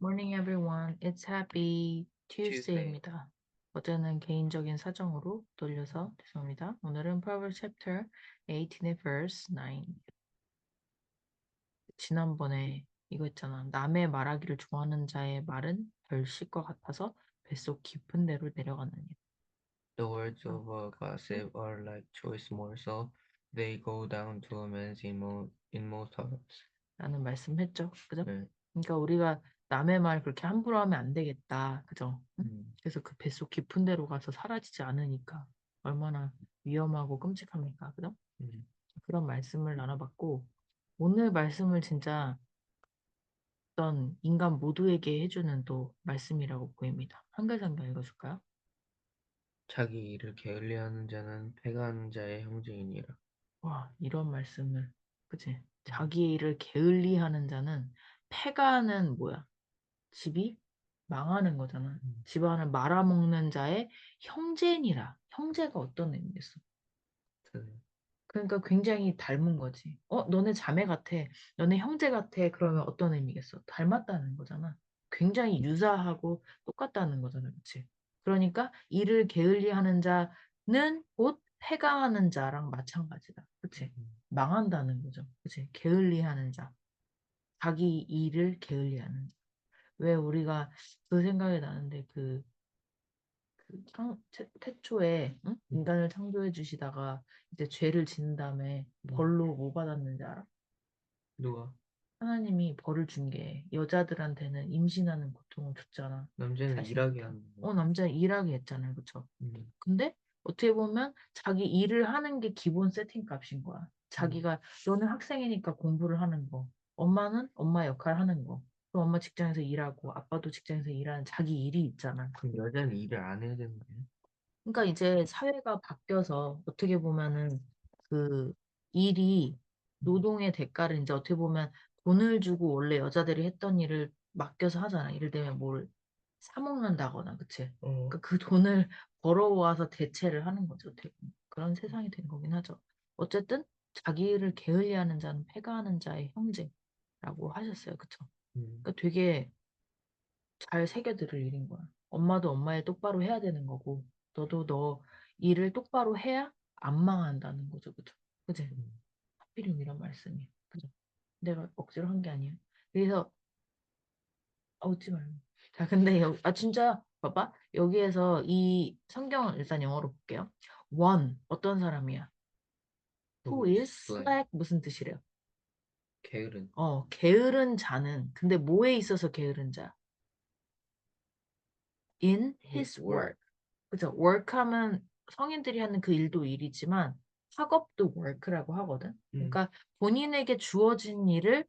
Morning everyone. It's happy Tuesday. Tuesday입니다. 어제는 개인적인 사정으로 돌려서 죄송합니다. 오늘은 Proverbs chapter 18의 verse 9. 지난번에 이거 있잖아. 남의 말하기를 좋아하는 자의 말은 별식과 같아서 뱃속 깊은 데로 내려가느니. The words of a gossip are like choice morsel. They go down to a man's inmo- inmost hearts. 라는 말씀했죠. 그죠? 네. 그러니까 우리가 남의 말 그렇게 함부로 하면 안 되겠다. 그죠? 응? 음, 그래서 그 뱃속 깊은 데로 가서 사라지지 않으니까 얼마나 위험하고 끔찍합니까? 그죠? 음. 그런 말씀을 나눠봤고 오늘 말씀을 진짜 어떤 인간 모두에게 해주는 또 말씀이라고 보입니다. 한글 성경 읽어줄까요? 자기 일을 게을리하는 자는 패가하는 자의 형제이니라. 와 이런 말씀을 그치? 자기 일을 게을리하는 자는 패가는 뭐야? 집이 망하는 거잖아. 음. 집안을 말아먹는 자의 형제니라. 형제가 어떤 의미겠어? 그, 그러니까 굉장히 닮은 거지. 어, 너네 자매 같아. 너네 형제 같아. 그러면 어떤 의미겠어? 닮았다는 거잖아. 굉장히 유사하고 똑같다는 거잖아. 그치? 그러니까 이를 게을리하는 자는 곧 패가하는 자랑 마찬가지다. 그치? 음, 망한다는 거죠. 그치? 게을리하는 자. 자기 일을 게을리하는 자. 왜 우리가 그 생각이 나는데 그, 그 창, 태, 태초에 응? 인간을 창조해 주시다가 이제 죄를 지은 다음에 음. 벌로 뭐 받았는지 알아? 누가? 하나님이 벌을 준 게 여자들한테는 임신하는 고통을 줬잖아. 남자는 사실. 일하게 하는 거. 어, 남자는 일하게 했잖아요. 그쵸? 음, 근데 어떻게 보면 자기 일을 하는 게 기본 세팅 값인 거야. 자기가 너는 학생이니까 공부를 하는 거. 엄마는 엄마 역할 하는 거. 그럼 엄마 직장에서 일하고 아빠도 직장에서 일하는 자기 일이 있잖아. 그럼 여자는 일을 안 해야 되는 거야? 그러니까 이제 사회가 바뀌어서 어떻게 보면은 그 일이 노동의 대가를 이제 어떻게 보면 돈을 주고 원래 여자들이 했던 일을 맡겨서 하잖아. 예를 들면 뭘 사먹는다거나, 그치? 어. 그러니까 그 돈을 벌어와서 대체를 하는 거죠. 어떻게 보면. 그런 세상이 된 거긴 하죠. 어쨌든 자기 일을 게을리하는 자는 패가하는 자의 형제라고 하셨어요. 그쵸? 음, 그러니까 되게 잘 새겨들을 일인 거야. 엄마도 엄마 일 똑바로 해야 되는 거고, 너도 너 일을 똑바로 해야 안 망한다는 거죠. 그죠? 그지? 음. 하필이면 이런 말씀이. 그죠? 내가 억지로 한 게 아니에요. 그래서, 아, 웃지 말고. 자, 근데, 여, 아, 진짜, 봐봐. 여기에서 이 성경을 일단 영어로 볼게요. one, 어떤 사람이야? who is slack, 무슨 뜻이래요? 게으른. 어, 게으른 자는, 근데 뭐에 있어서 게으른 자? in his work. 그죠? work하면 성인들이 하는 그 일도 일이지만 학업도 work라고 하거든. 그러니까 본인에게 주어진 일을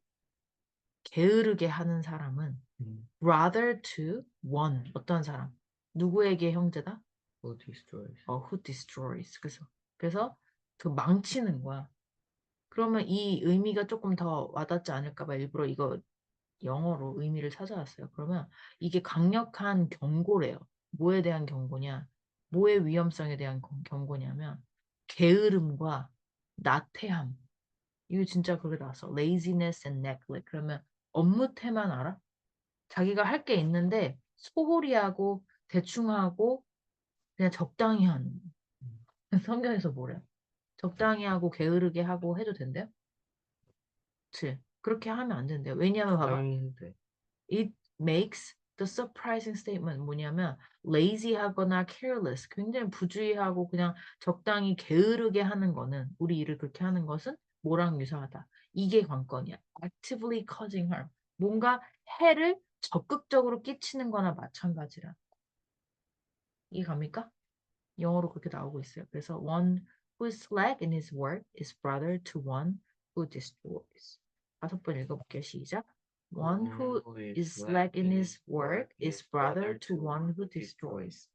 게으르게 하는 사람은 음, rather to one 어떤 사람 누구에게 형제다? who destroys. 어, who destroys. 그래서 그래서 그 망치는 거야. 그러면 이 의미가 조금 더 와닿지 않을까 봐 일부러 이거 영어로 의미를 찾아왔어요. 그러면 이게 강력한 경고래요. 뭐에 대한 경고냐? 뭐의 위험성에 대한 경- 경고냐면 게으름과 나태함. 이거 진짜 그게 나왔어. laziness and neglect. 그러면 업무태만 알아? 자기가 할 게 있는데 소홀히 하고 대충 하고 그냥 적당히 하는 거. 성경에서 뭐래요? 적당히 하고 게으르게 하고 해도 된대요? 그치? 그렇게 하면 안 된대요. 왜냐면 봐봐. 적당히 해도 돼. It makes the surprising statement 뭐냐면 lazy하거나 careless 굉장히 부주의하고 그냥 적당히 게으르게 하는 거는 우리 일을 그렇게 하는 것은 뭐랑 유사하다. 이게 관건이야. actively causing harm. 뭔가 해를 적극적으로 끼치는 거나 마찬가지라. 이해 갑니까? 영어로 그렇게 나오고 있어요. 그래서 one who is slack in his work is brother to one who destroys. 다섯 번 읽어볼게요. 시작. One who is slack in his work is brother to one who destroys.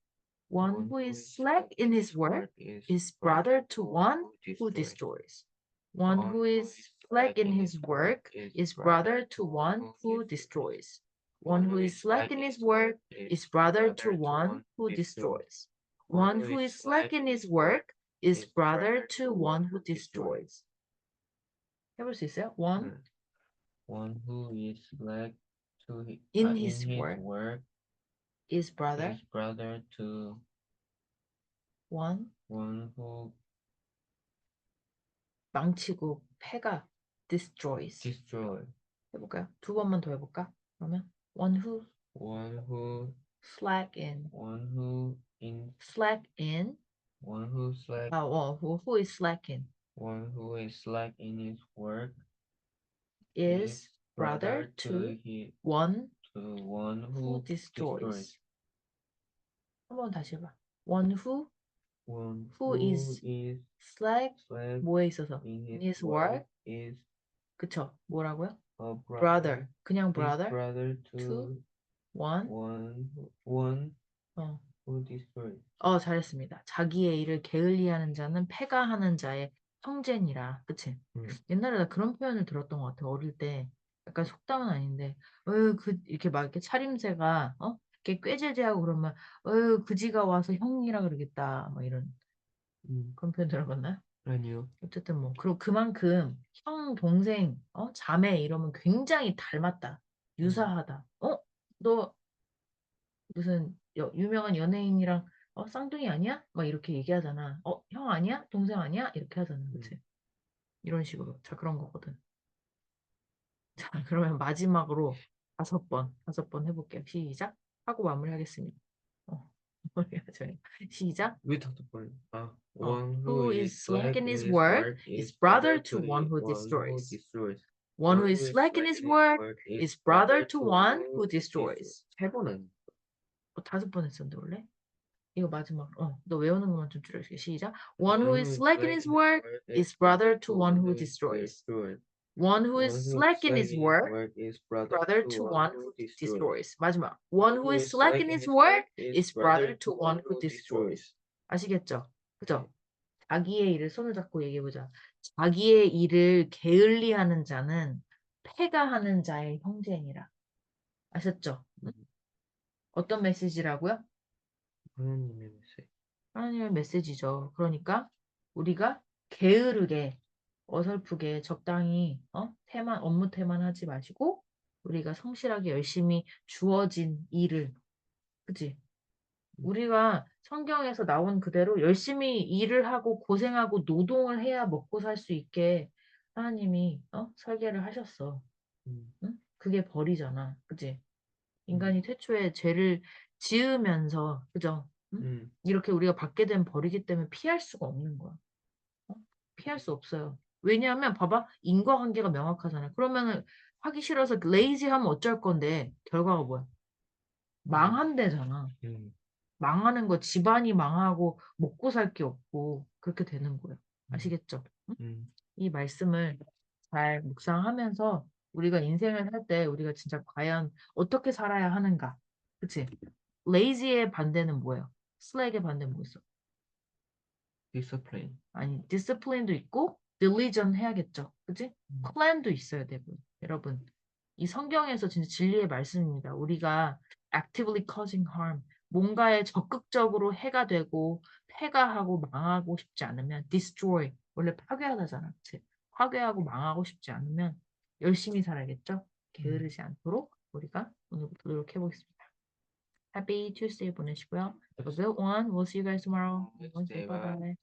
One who is slack in his work is brother to one who destroys. One who is slack in his work is brother to one who destroys. One who is slack in his work is brother to one who destroys. One who is slack in his work is brother to one who destroys. 해볼 수 있어요? One One who is slack to hi- In uh, his in work, his work is brother his brother to one one who 망치고 패가 destroys destroy 해볼까요? 두 번만 더 해볼까? 그러면 one who one who slack in one who in slack in one who slack 아, 어, who, who is slacking one who is slack in his work is brother to he one to one who who destroys. 한번 다시 해봐. one who one Who is is slack slack 뭐에 있어서 in his, his work, work? is 그쵸? 뭐라고요? a brother, brother 그냥 his brother brother to, to one one who- one 어, who destroys. 어 잘했습니다. 자기의 일을 게을리하는 자는 패가 하는 자의 형제니라. 그치? 음. 옛날에 나 그런 표현을 들었던 것 같아. 어릴 때 약간 속담은 아닌데 어휴 그 이렇게 막 이렇게 차림새가 어 이렇게 꾀죄죄하고 그러면 어휴 그지가 와서 형이라 그러겠다. 뭐 이런 음, 그런 표현 들어봤나요? 아니요. 어쨌든 뭐 그리고 그만큼 형 동생 어 자매 이러면 굉장히 닮았다 유사하다 어 너 무슨 여- 유명한 연예인이랑 어 쌍둥이 아니야? 막 이렇게 얘기하잖아 어 형 아니야? 동생 아니야? 이렇게 하잖아 그치? 이런 식으로. 자 그런 거거든. 자 그러면 마지막으로 다섯 번 다섯 번 해볼게요. 시작. 하고 마무리하겠습니다. 어 마무리하죠 시작. 왜 다섯 번? 아, 어, one who is slack in his work is brother to one who destroys. destroys. one who is slack in his work is brother to one who destroys. 세 번은 어, 다섯 번 했었는데 원래? 이거 마지막. 어, 너 외우는 것만 좀 줄여줄게. 시작. One who is slack in his work is brother to one who destroys. One who is slack in his work is brother to one who destroys. 마지막. One who is slack in his work is brother to one who destroys. 아시겠죠? 그죠? 자기의 일을 손을 잡고 얘기해 보자. 자기의 일을 게을리하는 자는 패가 하는 자의 형제니라. 아셨죠? 응? 어떤 메시지라고요? 하나님의 메시지. 하나님의 메시지죠. 그러니까 우리가 게으르게 어설프게 적당히 어? 태만 업무 태만 하지 마시고 우리가 성실하게 열심히 주어진 일을 그치? 우리가 성경에서 나온 그대로 열심히 일을 하고 고생하고 노동을 해야 먹고 살 수 있게 하나님이 어? 설계를 하셨어. 음, 응? 그게 벌이잖아. 그치? 인간이 태초에 죄를 지으면서 그죠? 응? 음, 이렇게 우리가 받게 된 벌이기 때문에 피할 수가 없는 거야. 어? 피할 수 없어요. 왜냐하면 봐봐 인과관계가 명확하잖아. 그러면은 하기 싫어서 레이지하면 어쩔 건데 결과가 뭐야? 망한대잖아. 음, 망하는 거 집안이 망하고 먹고 살 게 없고 그렇게 되는 거예요. 아시겠죠? 응? 음, 이 말씀을 잘 묵상하면서 우리가 인생을 살 때 우리가 진짜 과연 어떻게 살아야 하는가? 그치? lazy의 반대는 뭐예요? slack의 반대는 뭐 있어? discipline. 아니, discipline도 있고 diligent 해야겠죠. 그치? 음. plan도 있어야 되고. 여러분, 이 성경에서 진짜 진리의 말씀입니다. 우리가 actively causing harm, 뭔가에 적극적으로 해가 되고 폐가하고 망하고 싶지 않으면 destroy, 원래 파괴하다잖아. 그치? 파괴하고 망하고 싶지 않으면 열심히 살아야겠죠. 게으르지 않도록 우리가 오늘부터 노력해 보겠습니다. Happy Tuesday 보내시고요. Good one. We'll see you guys tomorrow. Wednesday, bye. bye.